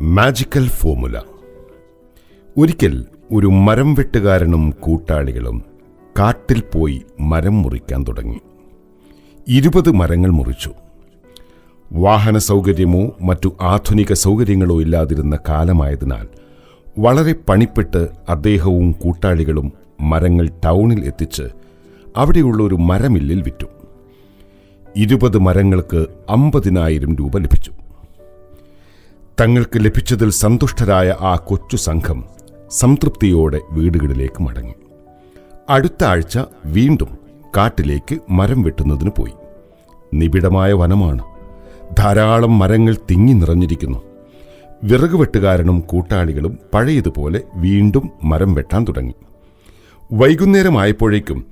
Magical formula ഒരിക്കൽ ഒരു മരം വെട്ടുകാരനും കൂട്ടാളികളും കാട്ടിൽ പോയി മരം മുറിക്കാൻ തുടങ്ങി. ഇരുപത് മരങ്ങൾ മുറിച്ചു. വാഹന സൗകര്യമോ മറ്റു ആധുനിക സൗകര്യങ്ങളോ ഇല്ലാതിരുന്ന കാലമായതിനാൽ വളരെ പണിപ്പെട്ട് അദ്ദേഹവും കൂട്ടാളികളും മരങ്ങൾ ടൗണിൽ എത്തിച്ച് അവിടെയുള്ള ഒരു മരമില്ലിൽ വിറ്റു. ഇരുപത് മരങ്ങൾക്ക് അമ്പതിനായിരം രൂപ ലഭിച്ചു. തങ്ങൾക്ക് ലഭിച്ചതിൽ സന്തുഷ്ടരായ ആ കൊച്ചു സംഘം സംതൃപ്തിയോടെ വീടുകളിലേക്ക് മടങ്ങി. അടുത്ത ആഴ്ച വീണ്ടും കാട്ടിലേക്ക് മരം വെട്ടുന്നതിന് പോയി. നിബിഡമായ വനമാണ്. ധാരാളം മരങ്ങൾ തിങ്ങി നിറഞ്ഞിരിക്കുന്നു. വിറക് വെട്ടുകാരനും കൂട്ടാളികളും പഴയതുപോലെ വീണ്ടും മരം വെട്ടാൻ തുടങ്ങി. വൈകുന്നേരമായപ്പോഴേക്കും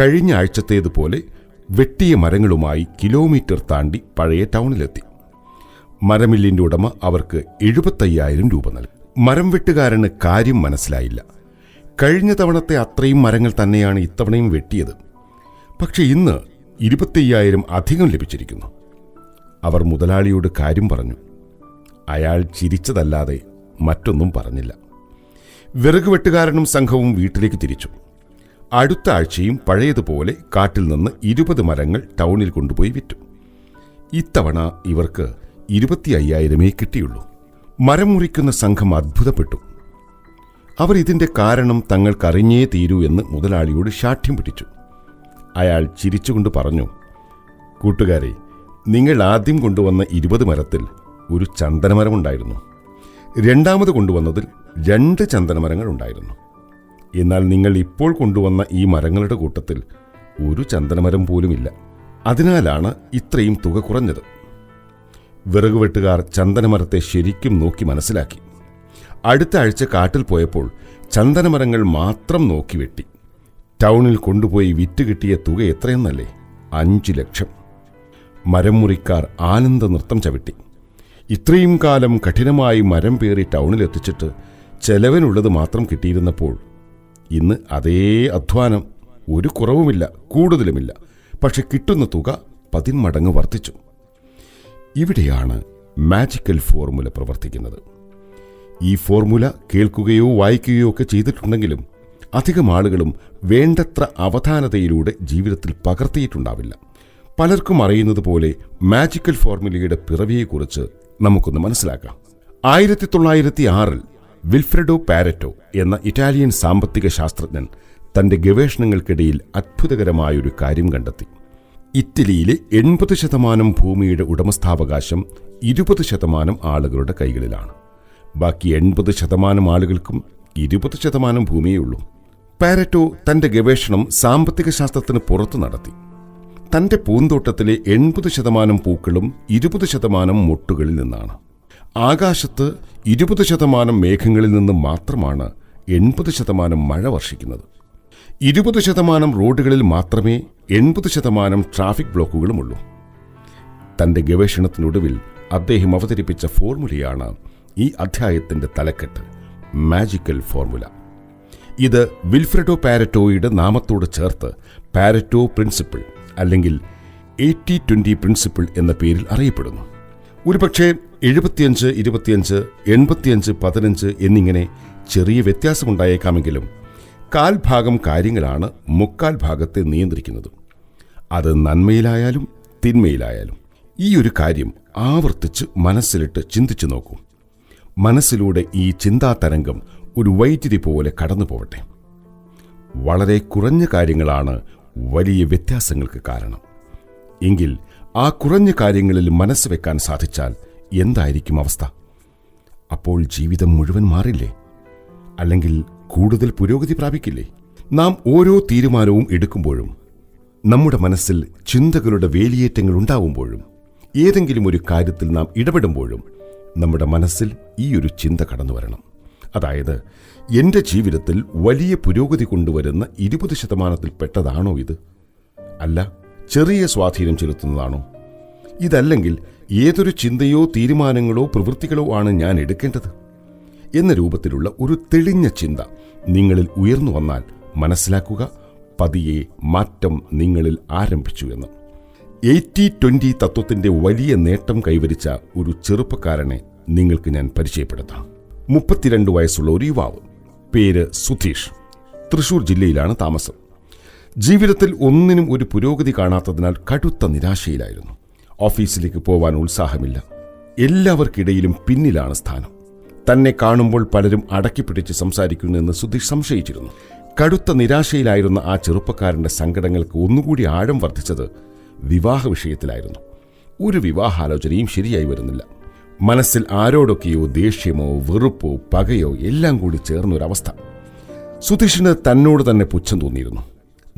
കഴിഞ്ഞ ആഴ്ചത്തേതുപോലെ വെട്ടിയ മരങ്ങളുമായി കിലോമീറ്റർ താണ്ടി പഴയ ടൗണിലെത്തി. മരമില്ലിന്റെ ഉടമ അവർക്ക് എഴുപത്തയ്യായിരം രൂപ നൽകി. മരം വെട്ടുകാരന് കാര്യം മനസ്സിലായില്ല. കഴിഞ്ഞ തവണത്തെ അത്രയും മരങ്ങൾ തന്നെയാണ് ഇത്തവണയും വെട്ടിയത്. പക്ഷെ ഇന്ന് ഇരുപത്തയ്യായിരം അധികം ലഭിച്ചിരിക്കുന്നു. അവർ മുതലാളിയോട് കാര്യം പറഞ്ഞു. അയാൾ ചിരിച്ചതല്ലാതെ മറ്റൊന്നും പറഞ്ഞില്ല. വിറക് വെട്ടുകാരനും സംഘവും വീട്ടിലേക്ക് തിരിച്ചു. അടുത്ത ആഴ്ചയും പഴയതുപോലെ കാട്ടിൽ നിന്ന് ഇരുപത് മരങ്ങൾ ടൗണിൽ കൊണ്ടുപോയി വിറ്റു. ഇത്തവണ ഇവർക്ക് ഇരുപത്തി അയ്യായിരമേ കിട്ടിയുള്ളൂ. മരം മുറിക്കുന്ന സംഘം അത്ഭുതപ്പെട്ടു. അവർ ഇതിന്റെ കാരണം തങ്ങൾക്കറിഞ്ഞേ തീരൂ എന്ന് മുതലാളിയോട് ശാഠ്യം പിടിച്ചു. അയാൾ ചിരിച്ചുകൊണ്ട് പറഞ്ഞു കൂട്ടുകാരെ നിങ്ങൾ ആദ്യം കൊണ്ടുവന്ന ഇരുപത് മരത്തിൽ ഒരു ചന്ദനമരമുണ്ടായിരുന്നു. രണ്ടാമത് കൊണ്ടുവന്നതിൽ രണ്ട് ചന്ദനമരങ്ങൾ ഉണ്ടായിരുന്നു. എന്നാൽ നിങ്ങൾ ഇപ്പോൾ കൊണ്ടുവന്ന ഈ മരങ്ങളുടെ കൂട്ടത്തിൽ ഒരു ചന്ദനമരം പോലുമില്ല. അതിനാലാണ് ഇത്രയും തുക കുറഞ്ഞത്. വിറകുവെട്ടുകാർ ചന്ദനമരത്തെ ശരിക്കും നോക്കി മനസ്സിലാക്കി. അടുത്ത ആഴ്ച കാട്ടിൽ പോയപ്പോൾ ചന്ദനമരങ്ങൾ മാത്രം നോക്കി വെട്ടി. ടൗണിൽ കൊണ്ടുപോയി വിറ്റ് കിട്ടിയ തുക എത്രയെന്നല്ലേ? അഞ്ചു ലക്ഷം. മരം മുറിക്കാർ ആനന്ദ നൃത്തം ചവിട്ടി. ഇത്രയും കാലം കഠിനമായി മരം പേറി ടൗണിലെത്തിച്ചിട്ട് ചെലവിനുള്ളത് മാത്രം കിട്ടിയിരുന്നപ്പോൾ ഇന്ന് അതേ അധ്വാനം. ഒരു കുറവുമില്ല കൂടുതലുമില്ല. പക്ഷെ കിട്ടുന്ന തുക പതിന്മടങ്ങ് വർദ്ധിച്ചു. ഇവിടെയാണ് മാജിക്കൽ ഫോർമുല പ്രവർത്തിക്കുന്നത്. ഈ ഫോർമുല കേൾക്കുകയോ വായിക്കുകയോ ഒക്കെ ചെയ്തിട്ടുണ്ടെങ്കിലും അധികം ആളുകളും വേണ്ടത്ര അവധാനതയിലൂടെ ജീവിതത്തിൽ പകർത്തിയിട്ടുണ്ടാവില്ല. പലർക്കും അറിയുന്നത് പോലെ മാജിക്കൽ ഫോർമുലയുടെ പിറവിയെക്കുറിച്ച് നമുക്കൊന്ന് മനസ്സിലാക്കാം. ആയിരത്തി തൊള്ളായിരത്തി ആറിൽ വിൽഫ്രെഡോ പാരറ്റോ എന്ന ഇറ്റാലിയൻ സാമ്പത്തിക ശാസ്ത്രജ്ഞൻ തന്റെ ഗവേഷണങ്ങൾക്കിടയിൽ അത്ഭുതകരമായൊരു കാര്യം കണ്ടെത്തി. ഇറ്റലിയിലെ എൺപത് ശതമാനം ഭൂമിയുടെ ഉടമസ്ഥാവകാശം ഇരുപത് ശതമാനം ആളുകളുടെ കൈകളിലാണ്. ബാക്കി എൺപത് ശതമാനം ആളുകൾക്കും ഇരുപത് ശതമാനം ഭൂമിയേ ഉള്ളൂ. പാരറ്റോ തന്റെ ഗവേഷണം സാമ്പത്തിക ശാസ്ത്രത്തിന് പുറത്തു നടത്തി. തന്റെ പൂന്തോട്ടത്തിലെ എൺപത് ശതമാനം പൂക്കളും ഇരുപത് ശതമാനം മൊട്ടുകളിൽ നിന്നാണ്. ആകാശത്ത് ഇരുപത് ശതമാനം മേഘങ്ങളിൽ നിന്ന് മാത്രമാണ് എൺപത് ശതമാനം മഴ വർഷിക്കുന്നത്. ഇരുപത് ശതമാനം റോഡുകളിൽ മാത്രമേ എൺപത് ശതമാനം ട്രാഫിക് ബ്ലോക്കുകളുമുള്ളൂ. തന്റെ ഗവേഷണത്തിനൊടുവിൽ അദ്ദേഹം അവതരിപ്പിച്ച ഫോർമുലയാണ് ഈ അധ്യായത്തിന്റെ തലക്കെട്ട് മാജിക്കൽ ഫോർമുല ഇത് വിൽഫ്രഡോ പാരറ്റോയുടെ നാമത്തോട് ചേർത്ത് പാരറ്റോ പ്രിൻസിപ്പിൾ അല്ലെങ്കിൽ എയ്റ്റി ട്വന്റി പ്രിൻസിപ്പിൾ എന്ന പേരിൽ അറിയപ്പെടുന്നു. ഒരുപക്ഷെ എഴുപത്തിയഞ്ച് ഇരുപത്തിയഞ്ച് എൺപത്തിയഞ്ച് പതിനഞ്ച് എന്നിങ്ങനെ ചെറിയ വ്യത്യാസമുണ്ടായേക്കാമെങ്കിലും കാൽ ഭാഗം കാര്യങ്ങളാണ് മുക്കാൽ ഭാഗത്തെ നിയന്ത്രിക്കുന്നത്. അത് നന്മയിലായാലും തിന്മയിലായാലും ഈ ഒരു കാര്യം ആവർത്തിച്ച് മനസ്സിലിട്ട് ചിന്തിച്ചു നോക്കൂ. മനസ്സിലൂടെ ഈ ചിന്താ തരംഗം ഒരു വൈദ്യുതി പോലെ കടന്നു പോവട്ടെ വളരെ കുറഞ്ഞ കാര്യങ്ങളാണ് വലിയ വ്യത്യാസങ്ങൾക്ക് കാരണം. എങ്കിൽ ആ കുറഞ്ഞ കാര്യങ്ങളിൽ മനസ്സ് വെക്കാൻ സാധിച്ചാൽ എന്തായിരിക്കും അവസ്ഥ? അപ്പോൾ ജീവിതം മുഴുവൻ മാറില്ലേ? അല്ലെങ്കിൽ കൂടുതൽ പുരോഗതി പ്രാപിക്കില്ലേ? നാം ഓരോ തീരുമാനവും എടുക്കുമ്പോഴും നമ്മുടെ മനസ്സിൽ ചിന്തകളുടെ വേലിയേറ്റങ്ങൾ ഉണ്ടാവുമ്പോഴും ഏതെങ്കിലും ഒരു കാര്യത്തിൽ നാം ഇടപെടുമ്പോഴും നമ്മുടെ മനസ്സിൽ ഈ ഒരു ചിന്ത കടന്നു വരണം. അതായത് എന്റെ ജീവിതത്തിൽ വലിയ പുരോഗതി കൊണ്ടുവരുന്ന ഇരുപത് ശതമാനത്തിൽ പെട്ടതാണോ ഇത്? അല്ല ചെറിയ സ്വാധീനം ചെലുത്തുന്നതാണോ? ഇതല്ലെങ്കിൽ ഏതൊരു ചിന്തയോ തീരുമാനങ്ങളോ പ്രവൃത്തികളോ ആണ് ഞാൻ എടുക്കേണ്ടത്? എന്ന രൂപത്തിലുള്ള ഒരു തെളിഞ്ഞ ചിന്ത നിങ്ങളിൽ ഉയർന്നു വന്നാൽ മനസ്സിലാക്കുക പതിയെ മാറ്റം നിങ്ങളിൽ ആരംഭിച്ചു എന്ന്. എയ്റ്റി ട്വന്റി തത്വത്തിന്റെ വലിയ നേട്ടം കൈവരിച്ച ഒരു ചെറുപ്പക്കാരനെ നിങ്ങൾക്ക് ഞാൻ പരിചയപ്പെടുത്താം. മുപ്പത്തിരണ്ട് വയസ്സുള്ള ഒരു യുവാവ്. പേര് സുധീഷ്. തൃശൂർ ജില്ലയിലാണ് താമസം. ജീവിതത്തിൽ ഒന്നിനും ഒരു പുരോഗതി കാണാത്തതിനാൽ കടുത്ത നിരാശയിലായിരുന്നു. ഓഫീസിലേക്ക് പോവാൻ ഉത്സാഹമില്ല. എല്ലാവർക്കിടയിലും പിന്നിലാണ് സ്ഥാനം. തന്നെ കാണുമ്പോൾ പലരും അടക്കിപ്പിടിച്ച് സംസാരിക്കുന്നുവെന്ന് സുധീഷ് സംശയിച്ചിരുന്നു. കടുത്ത നിരാശയിലായിരുന്ന ആ ചെറുപ്പക്കാരന്റെ സങ്കടങ്ങൾക്ക് ഒന്നുകൂടി ആഴം വർദ്ധിച്ചത് വിവാഹ വിഷയത്തിലായിരുന്നു. ഒരു വിവാഹാലോചനയും ശരിയായി വരുന്നില്ല. മനസ്സിൽ ആരോടൊക്കെയോ ദേഷ്യമോ വെറുപ്പോ പകയോ എല്ലാം കൂടി ചേർന്നൊരവസ്ഥ. സുധീഷിന് തന്നോട് തന്നെ പുച്ഛം തോന്നിയിരുന്നു.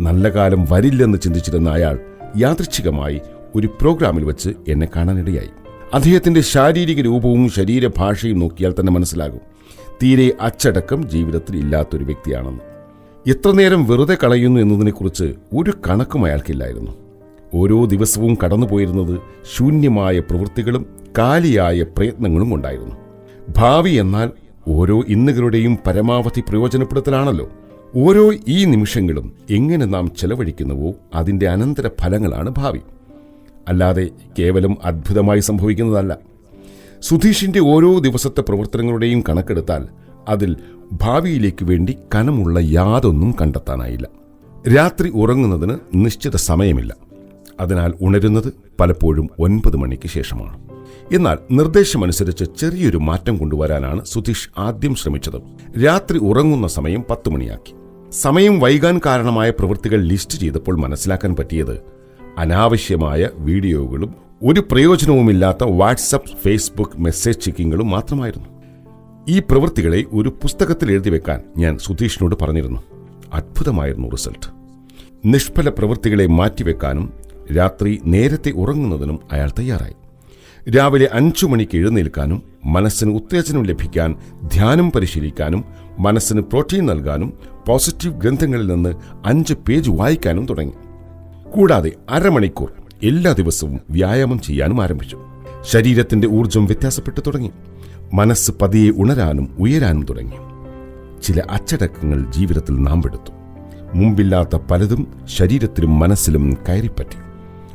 നല്ല കാലം വരില്ലെന്ന് ചിന്തിച്ചിരുന്ന അയാൾ യാദൃച്ഛികമായി ഒരു പ്രോഗ്രാമിൽ വെച്ച് എന്നെ കാണാനിടയായി. അദ്ദേഹത്തിന്റെ ശാരീരിക രൂപവും ശരീരഭാഷയും നോക്കിയാൽ തന്നെ മനസ്സിലാകും. തീരെ അച്ചടക്കം ജീവിതത്തിൽ ഇല്ലാത്തൊരു വ്യക്തിയാണെന്ന്. എത്ര നേരം വെറുതെ കളയുന്നു എന്നതിനെക്കുറിച്ച് ഒരു കണക്കും അയാൾക്കില്ലായിരുന്നു. ഓരോ ദിവസവും കടന്നുപോയിരുന്നത് ശൂന്യമായ പ്രവൃത്തികളും കാലിയായ പ്രയത്നങ്ങളും ഉണ്ടായിരുന്നു ഭാവി എന്നാൽ ഓരോ ഇന്നുകളുടെയും പരമാവധി പ്രയോജനപ്പെടുത്തലാണല്ലോ. ഓരോ ഈ നിമിഷങ്ങളും എങ്ങനെ നാം ചെലവഴിക്കുന്നുവോ അതിന്റെ അനന്തര ഫലങ്ങളാണ് ഭാവി. അല്ലാതെ കേവലം അത്ഭുതമായി സംഭവിക്കുന്നതല്ല. സുധീഷിന്റെ ഓരോ ദിവസത്തെ പ്രവർത്തനങ്ങളുടെയും കണക്കെടുത്താൽ അതിൽ ഭാവിയിലേക്ക് വേണ്ടി കനമുള്ള യാതൊന്നും കണ്ടെത്താനായില്ല. രാത്രി ഉറങ്ങുന്നതിന് നിശ്ചിത സമയമില്ല. അതിനാൽ ഉണരുന്നത് പലപ്പോഴും ഒൻപത് മണിക്ക് ശേഷമാണ്. എന്നാൽ നിർദ്ദേശമനുസരിച്ച് ചെറിയൊരു മാറ്റം കൊണ്ടുവരാനാണ് സുധീഷ് ആദ്യം ശ്രമിച്ചത്. രാത്രി ഉറങ്ങുന്ന സമയം പത്ത് മണിയാക്കി. സമയം വൈകാൻ കാരണമായ പ്രവൃത്തികൾ ലിസ്റ്റ് ചെയ്തപ്പോൾ മനസ്സിലാക്കാൻ പറ്റിയത് അനാവശ്യമായ വീഡിയോകളും ഒരു പ്രയോജനവുമില്ലാത്ത വാട്സപ്പ് ഫേസ്ബുക്ക് മെസ്സേജ് ചെക്കിങ്ങുകളും മാത്രമായിരുന്നു. ഈ പ്രവൃത്തികളെ ഒരു പുസ്തകത്തിൽ എഴുതി വെക്കാൻ ഞാൻ സുധീഷിനോട് പറഞ്ഞിരുന്നു. അത്ഭുതമായിരുന്നു റിസൾട്ട്. നിഷ്ഫല പ്രവൃത്തികളെ മാറ്റിവെക്കാനും രാത്രി നേരത്തെ ഉറങ്ങുന്നതിനും അയാൾ തയ്യാറായി. രാവിലെ അഞ്ചു മണിക്ക് എഴുന്നേൽക്കാനും മനസ്സിന് ഉത്തേജനം ലഭിക്കാൻ ധ്യാനം പരിശീലിക്കാനും മനസ്സിന് പ്രോട്ടീൻ നൽകാനും പോസിറ്റീവ് ഗ്രന്ഥങ്ങളിൽ നിന്ന് അഞ്ച് പേജ് വായിക്കാനും തുടങ്ങി. കൂടാതെ അരമണിക്കൂർ എല്ലാ ദിവസവും വ്യായാമം ചെയ്യാനും ആരംഭിച്ചു. ശരീരത്തിന്റെ ഊർജം വ്യത്യാസപ്പെട്ടു തുടങ്ങി. മനസ്സ് പതിയെ ഉണരാനും ഉയരാനും തുടങ്ങി. ചില അച്ചടക്കങ്ങൾ ജീവിതത്തിൽ നാം പെടുത്തു മുമ്പില്ലാത്ത പലതും ശരീരത്തിലും മനസ്സിലും കയറിപ്പറ്റി.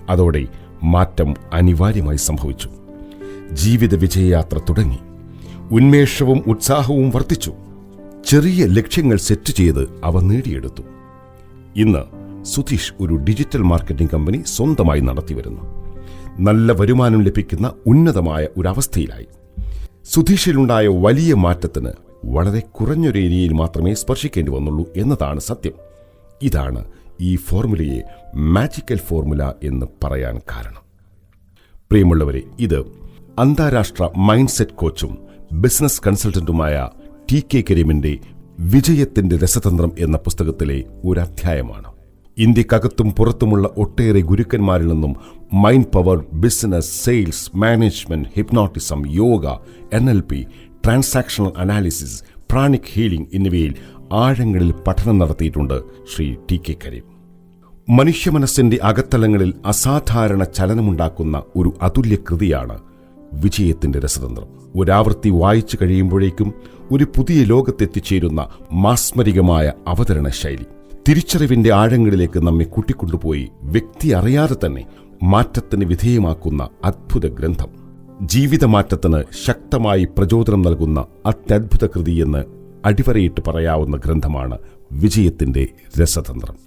അതോടെ മാറ്റം അനിവാര്യമായി സംഭവിച്ചു. ജീവിത വിജയയാത്ര തുടങ്ങി. ഉന്മേഷവും ഉത്സാഹവും വർദ്ധിച്ചു. ചെറിയ ലക്ഷ്യങ്ങൾ സെറ്റ് ചെയ്ത് അവ നേടിയെടുത്തു. ഇന്ന് സുധീഷ് ഒരു ഡിജിറ്റൽ മാർക്കറ്റിംഗ് കമ്പനി സ്വന്തമായി നടത്തിവരുന്നു. നല്ല വരുമാനം ലഭിക്കുന്ന ഉന്നതമായ ഒരു അവസ്ഥയിലായി സുധീഷിലുണ്ടായ വലിയ മാറ്റത്തിന് വളരെ കുറഞ്ഞൊരു ഏരിയയിൽ മാത്രമേ സ്പർശിക്കേണ്ടി വന്നുള്ളൂ എന്നതാണ് സത്യം. ഇതാണ് ഈ ഫോർമുലയെ മാജിക്കൽ ഫോർമുല എന്ന് പറയാൻ കാരണം. പ്രിയമുള്ളവരെ ഇത് അന്താരാഷ്ട്ര മൈൻഡ് സെറ്റ് കോച്ചും ബിസിനസ് കൺസൾട്ടന്റുമായ ടി കെ കരീമിന്റെ വിജയത്തിന്റെ രസതന്ത്രം എന്ന പുസ്തകത്തിലെ ഒരു അധ്യായമാണ് ഇന്ത്യക്കകത്തും പുറത്തുമുള്ള ഒട്ടേറെ ഗുരുക്കന്മാരിൽ നിന്നും mind power business sales management hypnotism yoga N L P transactional analysis pranic healing എന്നിവയിൽ ആഴങ്ങളിൽ പഠനം നടത്തിയിട്ടുണ്ട് ശ്രീ ടി കെ കരീം. മനുഷ്യ മനസ്സിന്റെ അകത്തലങ്ങളിൽ അസാധാരണ ചലനമുണ്ടാക്കുന്ന ഒരു അതുല്യ കൃതിയാണ് വിജയത്തിന്റെ രസതന്ത്രം. ഒരാവൃത്തി വായിച്ചു കഴിയുമ്പോഴേക്കും ഒരു പുതിയ ലോകത്തെത്തിച്ചേരുന്ന മാസ്മരികമായ അവതരണ ശൈലി തിരിച്ചറിവിന്റെ ആഴങ്ങളിലേക്ക് നമ്മെ കൂട്ടിക്കൊണ്ടുപോയി വ്യക്തി അറിയാതെ തന്നെ മാറ്റത്തിന് വിധേയമാക്കുന്ന അത്ഭുത ഗ്രന്ഥം. ജീവിതമാറ്റത്തിന് ശക്തമായി പ്രചോദനം നൽകുന്ന അത്യത്ഭുത കൃതിയെന്ന് അടിവരയിട്ട് പറയാവുന്ന ഗ്രന്ഥമാണ് വിജയത്തിന്റെ രസതന്ത്രം.